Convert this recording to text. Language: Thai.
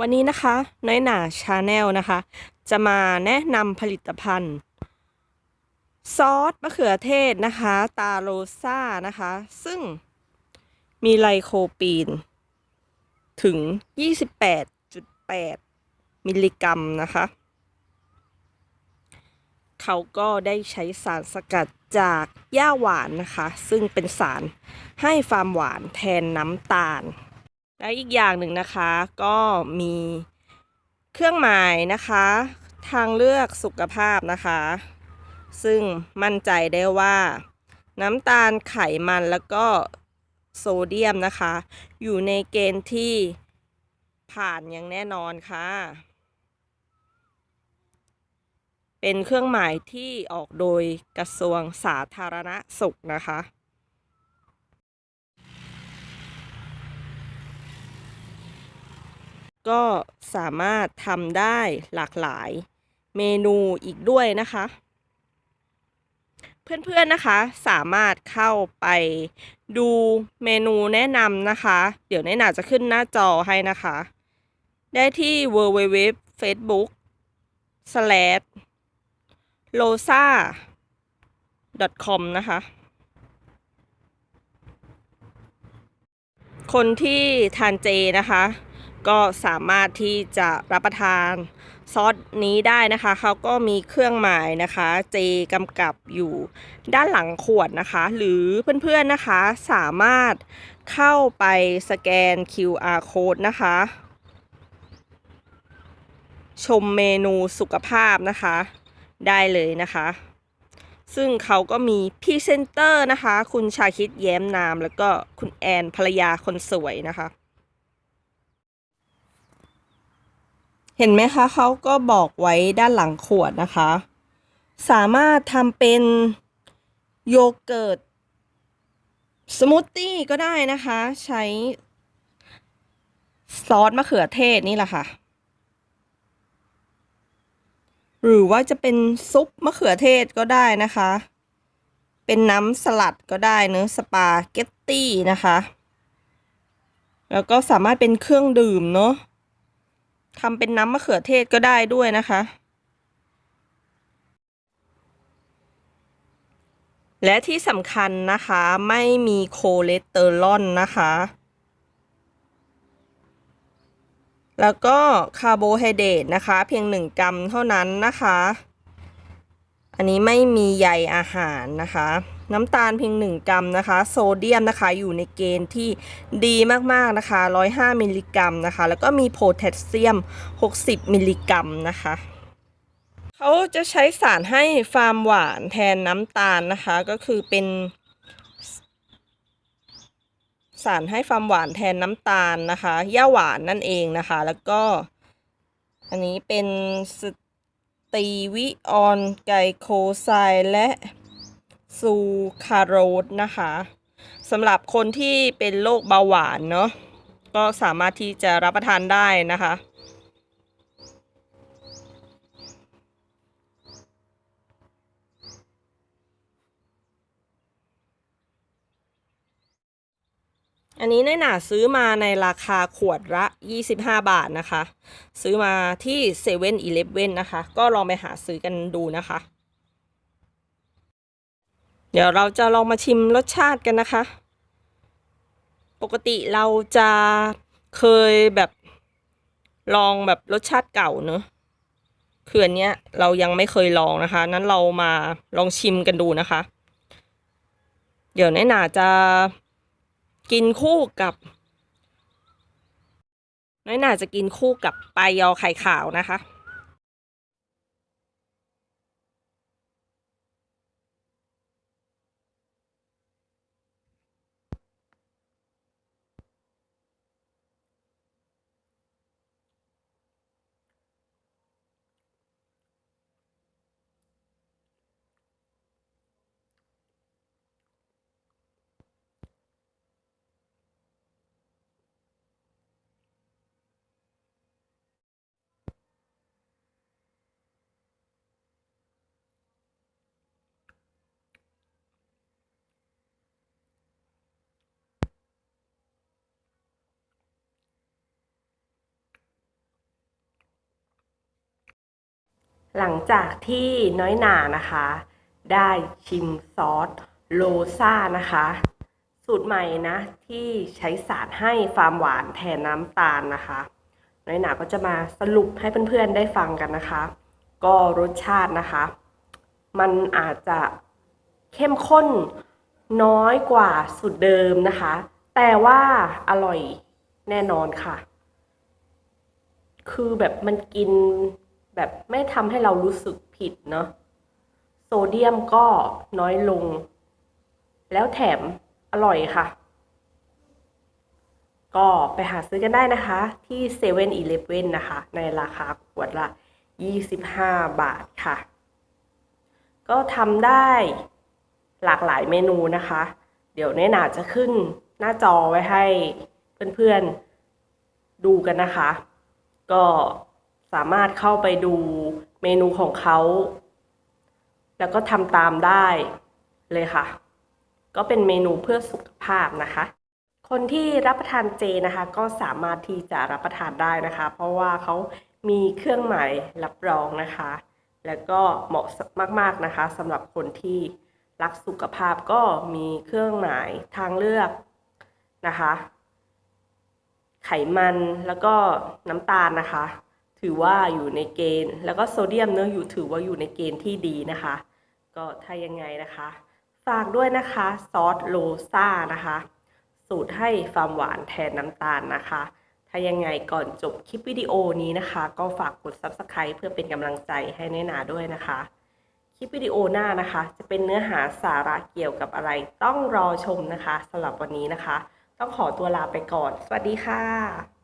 วันนี้นะคะ น้อยหนาชาแนลนะคะ จะมาแนะนำผลิตภัณฑ์ ซอสมะเขือเทศนะคะ ตาโรซ่านะคะ ซึ่งมีไลโคปีน ถึง 28.8 มิลลิกรัมนะคะ เขาก็ได้ใช้สารสกัดจากหญ้าหวานนะคะ ซึ่งเป็นสารให้ความหวานแทนน้ำตาล และอีกอย่างหนึ่งนะคะก็มีเครื่องหมายนะคะ ทางเลือกสุขภาพนะคะ ซึ่งมั่นใจได้ว่าน้ำตาลไขมันแล้วก็โซเดียมนะคะ อยู่ในเกณฑ์ที่ผ่านอย่างแน่นอนค่ะ เป็นเครื่องหมายที่ออกโดยกระทรวงสาธารณสุขนะคะ ก็สามารถทำได้หลากหลายเมนูอีกด้วยนะคะ เพื่อนๆนะคะสามารถเข้าไปดูเมนูแนะนำนะคะ เดี๋ยวแนะนาจะขึ้นหน้าจอให้นะคะ ได้ที่ www facebook slash losa com นะคะ คนที่ทานเจนะคะ ก็สามารถที่จะรับประทานซอสนี้ได้นะคะเขาก็มีเครื่องหมายนะคะ เจกำกับอยู่ด้านหลังขวดนะคะ หรือเพื่อนๆนะคะสามารถเข้าไปสแกน QR code นะคะ ชมเมนูสุขภาพนะคะ ได้เลยนะคะ ซึ่งเขาก็มีพรีเซนเตอร์นะคะ คุณชาคิดแย้มนาม แล้วก็คุณแอนภรรยาคนสวยนะคะ เห็นไหมคะเขาก็บอกไว้ด้านหลังขวดนะคะ สามารถทำเป็นโยเกิร์ตสมูทตี้ก็ได้นะคะ ใช้ซอสมะเขือเทศนี่แหละค่ะ หรือว่าจะเป็นซุปมะเขือเทศก็ได้นะคะ เป็นน้ำสลัดก็ได้เนื้อสปาเกตตี้นะคะ แล้วก็สามารถเป็นเครื่องดื่มเนาะ ทำเป็นน้ำมะเขือเทศก็ได้ด้วยนะคะ และที่สำคัญนะคะไม่มีโคเลสเตอรอลนะคะ แล้วก็คาร์โบไฮเดรตนะคะ เพียง 1 กรัมเท่านั้นนะคะ อันนี้ไม่มีใยอาหารนะคะ น้ำตาลเพียง 1 กรัมนะคะ โซเดียมนะคะอยู่ในเกณฑ์ที่ดีมากๆนะคะ 105 มิลลิกรัมนะคะ แล้วก็มีโพแทสเซียม 60 มิลลิกรัมนะคะเขาจะใช้สารให้ฟาร์มหวานแทนน้ำตาลนะคะ ก็คือเป็น สารให้ความหวานแทนน้ำตาลนะคะย่าหวานนั่นเองนะคะ แล้วก็ อันนี้เป็นสตีวิออนไกโคไซและ ซูคาโรสนะคะสำหรับคนที่เป็นโรคเบาหวานเนาะก็สามารถที่จะรับประทานได้นะคะอันนี้ในหนาซื้อมาในราคาขวดละ 25 บาทนะคะ ซื้อมาที่เซเว่นอีเลฟเว่นนะคะ ก็ลองไปหาซื้อกันดูนะคะ เดี๋ยวเราจะลองมาชิมรสชาติกันนะคะ ปกติเราจะเคยแบบลองแบบรสชาติเก่าเนอะคืออันเนี้ยเรายังไม่เคยลองนะคะ นั้นเรามาลองชิมกันดูนะคะ เดี๋ยวในหนาจะกินคู่กับน้อยหน่าจะกินคู่กับปลายอไข่ขาวนะคะ หลังจากที่น้อยหนานะคะ ได้ชิมซอสโลซ่านะคะ สูตรใหม่นะที่ใช้สารให้ฟาร์มหวานแทนน้ำตาลนะคะ น้อยหนาก็จะมาสรุปให้เพื่อนๆได้ฟังกันนะคะ ก็รสชาตินะคะ มันอาจจะเข้มข้นน้อยกว่าสูตรเดิมนะคะ แต่ว่าอร่อยแน่นอนค่ะ คือแบบมันกิน แบบไม่ทำให้เรารู้สึกผิดเนาะโซเดียมก็น้อยลง แล้วแถมอร่อยค่ะ ก็ไปหาซื้อกันได้นะคะ ที่เซเว่นอีเลฟเว่นนะคะ ในราคาขวดละ 25 บาทค่ะ ก็ทำได้หลากหลายเมนูนะคะ เดี๋ยวเนหนาจะขึ้นหน้าจอไว้ให้เพื่อนๆดูกันนะคะ ก็ สามารถเข้าไปดูเมนูของเขา แล้วก็ทำตามได้เลยค่ะ ก็เป็นเมนูเพื่อสุขภาพนะคะ คนที่รับประทานเจนะคะ ก็สามารถที่จะรับประทานได้นะคะ เพราะว่าเขามีเครื่องหมายรับรองนะคะ แล้วก็เหมาะมาก ๆนะคะสำหรับคนที่รักสุขภาพก็มีเครื่องหมายทางเลือกนะคะ ไขมันแล้วก็น้ำตาลนะคะ ถือว่าอยู่ในเกณฑ์ แล้วก็โซเดียมเนื้อะอยู่ถือว่าอยู่ในเกณฑ์ที่ดีนะคะ ก็ถ้ายังไงนะคะ ฝากด้วยนะคะซอสโลซ่านะคะ สูตรให้ฟาร์มหวานแทนน้ำตาลนะคะ ถ้ายังไงก่อนจบคลิปวิดีโอนี้นะคะ ก็ฝากกด Subscribe เพื่อเป็นกำลังใจให้น้อยหนาด้วยนะคะ คลิปวิดีโอหน้านะคะ จะเป็นเนื้อหาสาระเกี่ยวกับอะไรต้องรอชมนะคะสำหรับวันนี้นะคะ ต้องขอตัวลาไปก่อน สวัสดีค่ะ